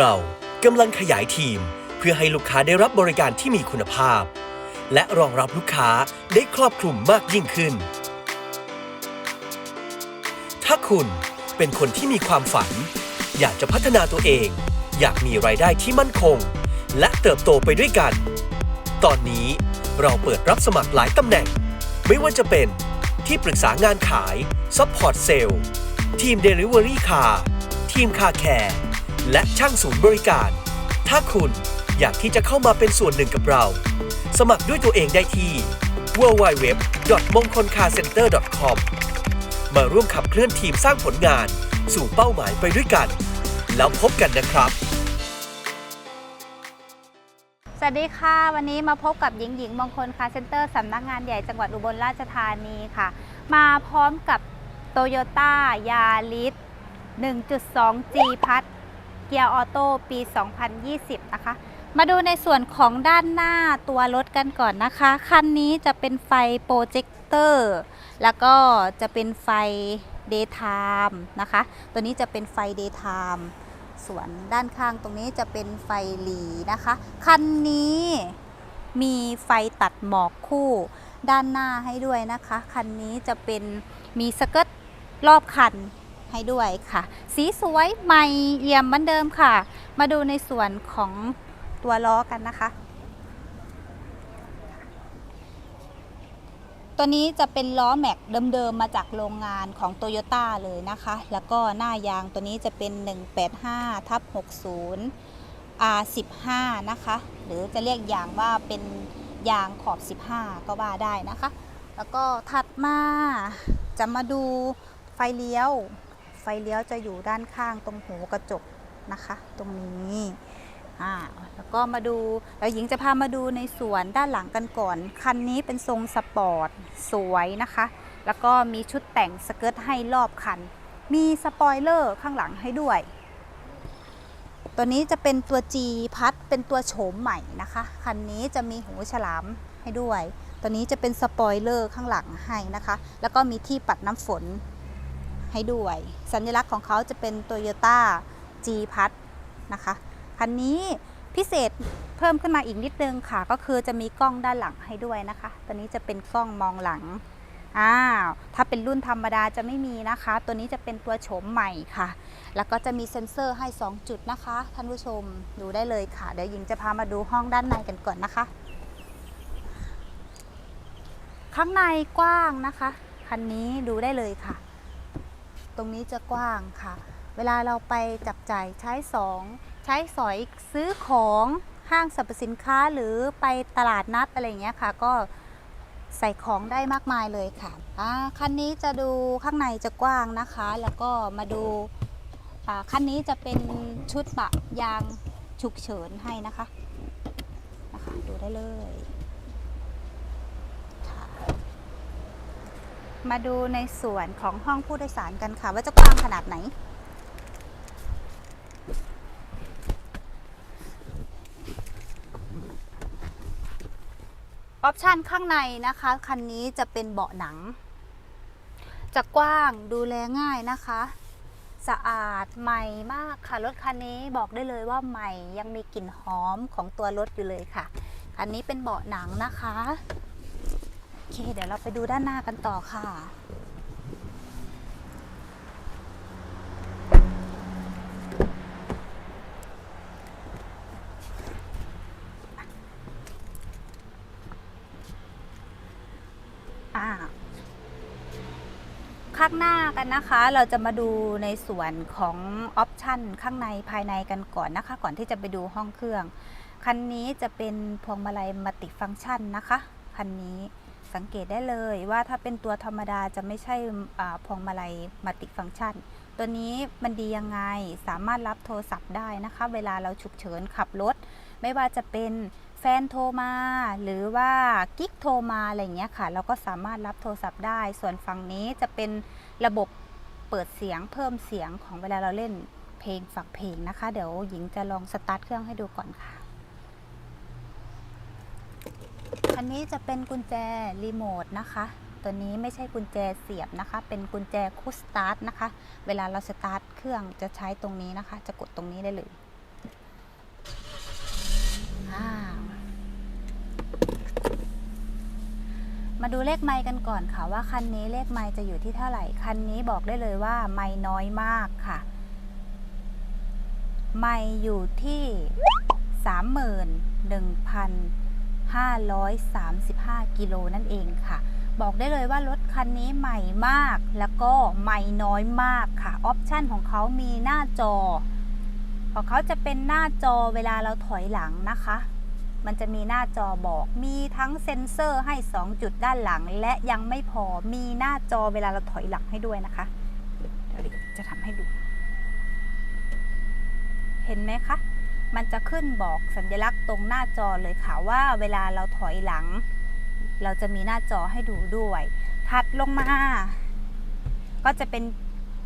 เรากำลังขยายทีม เพื่อให้ลูกค้าได้รับบริการที่มีคุณภาพ และรองรับลูกค้าได้ครอบคลุมมากยิ่งขึ้น ถ้าคุณเป็นคนที่มีความฝัน อยากจะพัฒนาตัวเอง อยากมีรายได้ที่มั่นคง และเติบโตไปด้วยกัน ตอนนี้เราเปิดรับสมัครหลายตำแหน่ง ไม่ว่าจะเป็นที่ปรึกษางานขาย Support Sale ทีม Delivery Car ทีม Car Care แและช่างศูนย์บริการ ถ้าคุณอยากที่จะเข้ามาเป็นส่วนหนึ่งกับเรา สมัครด้วยตัวเองได้ที่ www.mongkolcarcenter.com มาร่วมขับเคลื่อนทีมสร้างผลงาน สู่เป้าหมายไปด้วยกัน แล้วพบกันนะครับ สวัสดีค่ะ วันนี้มาพบกับหญิงหญิงมงคลคาเซ็นเตอร์สำนักงานใหญ่จังหวัดอุบลราชธานีค่ะ มาพร้อมกับ t o y ยต้ายาริส 1.2G พัท เกียร์ออโต้ปี 2020 นะคะ มาดูในส่วนของด้านหน้าตัวรถกันก่อนนะคะ คันนี้จะเป็นไฟโปรเจคเตอร์ แล้วก็จะเป็นไฟ daytime นะคะ ตัวนี้จะเป็นไฟ daytime ส่วนด้านข้างตรงนี้จะเป็นไฟหลีนะคะ คันนี้มีไฟตัดหมอกคู่ด้านหน้าให้ด้วยนะคะ คันนี้จะเป็นมีสเกิร์ตรอบคัน ให้ด้วยค่ะ สีสวยใหม่เอี่ยมเหมือนเดิมค่ะ มาดูในส่วนของตัวล้อกันนะคะ ตัวนี้จะเป็นล้อแม็กเดิมๆมาจากโรงงานของ t o y ยต้าเลยนะคะ แล้วก็หน้ายางตัวนี้จะเป็น 185ทับ60 R15 นะคะ หรือจะเรียกอย่างว่าเป็นยางขอบ 15 ก็ว่าได้นะคะ แล้วก็ถัดมาจะมาดูไฟเลี้ยว ไฟเลี้ยวจะอยู่ด้านข้างตรงหูกระจกนะคะ ตรงนี้อ่าแล้วก็มาดูแล้วหญิงจะพามาดูในสวนด้านหลังกันก่อน คันนี้เป็นทรงสปอร์ตสวยนะคะ แล้วก็มีชุดแต่งสเกิร์ตให้รอบคัน มีสปอยเลอร์ข้างหลังให้ด้วย ตัวนี้จะเป็นตัว G พัดเป็นตัวโฉมใหม่นะคะ คันนี้จะมีหูฉลามให้ด้วย ตัวนี้จะเป็นสปอยเลอร์ข้างหลังให้นะคะ แล้วก็มีที่ปัดน้ำฝน ให้ด้วย สัญลักษณ์ของเขาจะเป็น Toyota G พัดนะคะคันนี้พิเศษเพิ่มขึ้นมาอีกนิดนึงค่ะ ก็คือจะมีกล้องด้านหลังให้ด้วยนะคะ ตัวนี้จะเป็นกล้องมองหลังอ้าวถ้าเป็นรุ่นธรรมดาจะไม่มีนะคะ ตัวนี้จะเป็นตัวโฉมใหม่ค่ะ แล้วก็จะมีเซ็นเซอร์ให้ 2 จุดนะคะ ท่านผู้ชมดูได้เลยค่ะ เดี๋ยวหญิงจะพามาดูห้องด้านในกันก่อนนะคะ ข้างในกว้างนะคะ คันนี้ดูได้เลยค่ะ ตรงนี้จะกว้างค่ะ เวลาเราไปจับจ่ายใช้สอง ใช้สอยซื้อของห้างสรรพสินค้าหรือไปตลาดนัดอะไรเงี้ยค่ะ ก็ใส่ของได้มากมายเลยค่ะอ่าคันนี้จะดูข้างในจะกว้างนะคะ แล้วก็มาดูอ่าคันนี้จะเป็นชุดปะยางฉุกเฉินให้นะคะนะคะ ดูได้เลยค่ะ มาดูในส่วนของห้องผู้โดยสารกันค่ะ ว่าจะกว้างขนาดไหน ออปชันข้างในนะคะ คันนี้จะเป็นเบาะหนัง จะกว้างดูแลง่ายนะคะ สะอาดใหม่มากค่ะ รถคันนี้บอกได้เลยว่าใหม่ยังมีกลิ่นหอมของตัวรถอยู่เลยค่ะ คันนี้เป็นเบาะหนังนะคะ เค เดี๋ยวเราไปดูด้านหน้ากันต่อค่ะอ่าข้างหน้ากันนะคะ เราจะมาดูในส่วนของออปชันข้างในภายในกันก่อนนะคะ ก่อนที่จะไปดูห้องเครื่อง คันนี้จะเป็นพวงมาลัยมัลติฟังก์ชันนะคะ คันนี้ สังเกตได้เลยว่าถ้าเป็นตัวธรรมดาจะไม่ใช่พวงมาลัยมัติฟังก์ชัน ตัวนี้มันดียังไงสามารถรับโทรศัพท์ได้นะคะ เวลาเราฉุกเฉินขับรถ ไม่ว่าจะเป็นแฟนโทรมา หรือว่ากิ๊กโทรมาอะไรเงี้ยค่ะ เราก็สามารถรับโทรศัพท์ได้ ส่วนฝั่งนี้จะเป็นระบบเปิดเสียงเพิ่มเสียงของเวลาเราเล่นเพลงฝักเพลงนะคะ เดี๋ยวหญิงจะลองสตาร์ทเครื่องให้ดูก่อนค่ะ อันนี้จะเป็นกุญแจรีโมทนะคะ ตัวนี้ไม่ใช่กุญแจเสียบนะคะ เป็นกุญแจคุสตาร์ทนะคะ เวลาเราสตาร์ทเครื่องจะใช้ตรงนี้นะคะ จะกดตรงนี้ได้เลยมาดูเลขไม้กันก่อนค่ะว่าคันนี้เลขไม้จะอยู่ที่เท่าไหร่ คันนี้บอกได้เลยว่าไม้น้อยมากค่ะ ไม้อยู่ที่ 31,000 535 กิโลนั่นเองค่ะ บอกได้เลยว่ารถคันนี้ใหม่มากแล้วก็ใหม่น้อยมากค่ะ ออปชันของเขามีหน้าจอ ของเขาจะเป็นหน้าจอเวลาเราถอยหลังนะคะ มันจะมีหน้าจอบอกมีทั้งเซ็นเซอร์ให้ 2 จุดด้านหลัง และยังไม่พอมีหน้าจอเวลาเราถอยหลังให้ด้วยนะคะเดี๋ยวจะทำให้ดู เห็นไหมคะ มันจะขึ้นบอกสัญลักษณ์ตรงหน้าจอเลยค่ะว่าเวลาเราถอยหลัง เราจะมีหน้าจอให้ดูด้วย ถัดลงมา ก็จะเป็น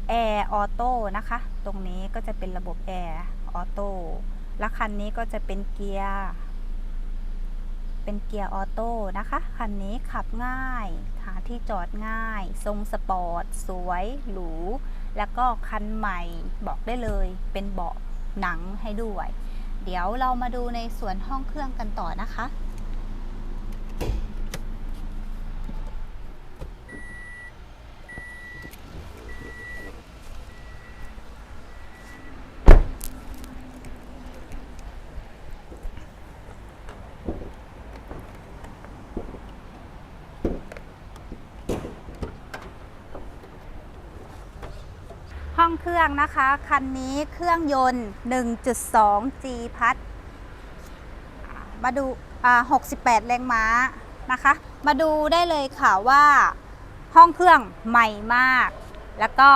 แอร์ออโต้นะคะ ตรงนี้ก็จะเป็นระบบแอร์ออโต้และคันนี้ก็จะเป็นเกียร์ เป็นเกียร์ออโต้นะคะ คันนี้ขับง่าย หาที่จอดง่าย ทรงสปอร์ต สวย หรู แล้วก็คันใหม่บอกได้เลย เป็นเบาะหนังให้ด้วย เดี๋ยวเรามาดูในส่วนห้องเครื่องกันต่อนะคะ ห้องเครื่องนะคะ คันนี้เครื่องยนต์ 1.2 G พัดมาดูอ่า68 แรงม้านะคะ มาดูได้เลยค่ะว่าห้องเครื่องใหม่มาก แล้วก็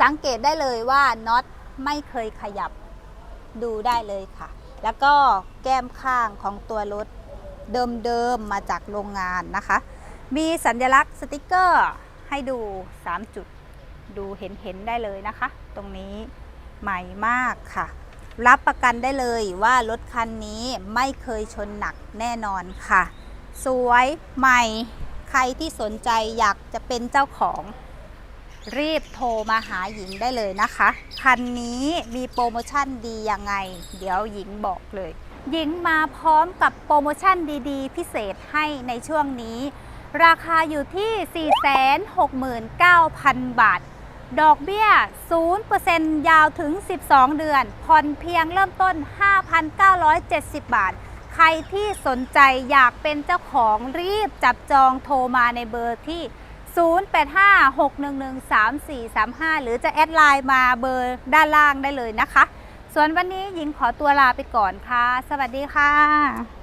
สังเกตได้เลยว่าน็อตไม่เคยขยับดูได้เลยค่ะ แล้วก็แก้มข้างของตัวรถเดิมๆมาจากโรงงานนะคะ มีสัญลักษณ์สติกเกอร์ให้ดู 3 จุด ดูเห็นเห็นได้เลยนะคะ ตรงนี้ใหม่มากค่ะ รับประกันได้เลยว่ารถคันนี้ไม่เคยชนหนักแน่นอนค่ะ สวยใหม่ใครที่สนใจอยากจะเป็นเจ้าของรีบโทรมาหาหญิงได้เลยนะคะ คันนี้มีโปรโมชั่นดียังไง เดี๋ยวหญิงบอกเลย หญิงมาพร้อมกับโปรโมชั่นดีๆ พิเศษให้ในช่วงนี้ ราคาอยู่ที่ 469,000 บาท ดอกเบี้ย 0%ยาวถึง 12 เดือน ผ่อนเพียงเริ่มต้น 5,970 บาท ใครที่สนใจอยากเป็นเจ้าของรีบจับจองโทรมาในเบอร์ที่ 0856113435 หรือจะแอดไลน์มาเบอร์ด้านล่างได้เลยนะคะ ส่วนวันนี้หญิงขอตัวลาไปก่อนค่ะ สวัสดีค่ะ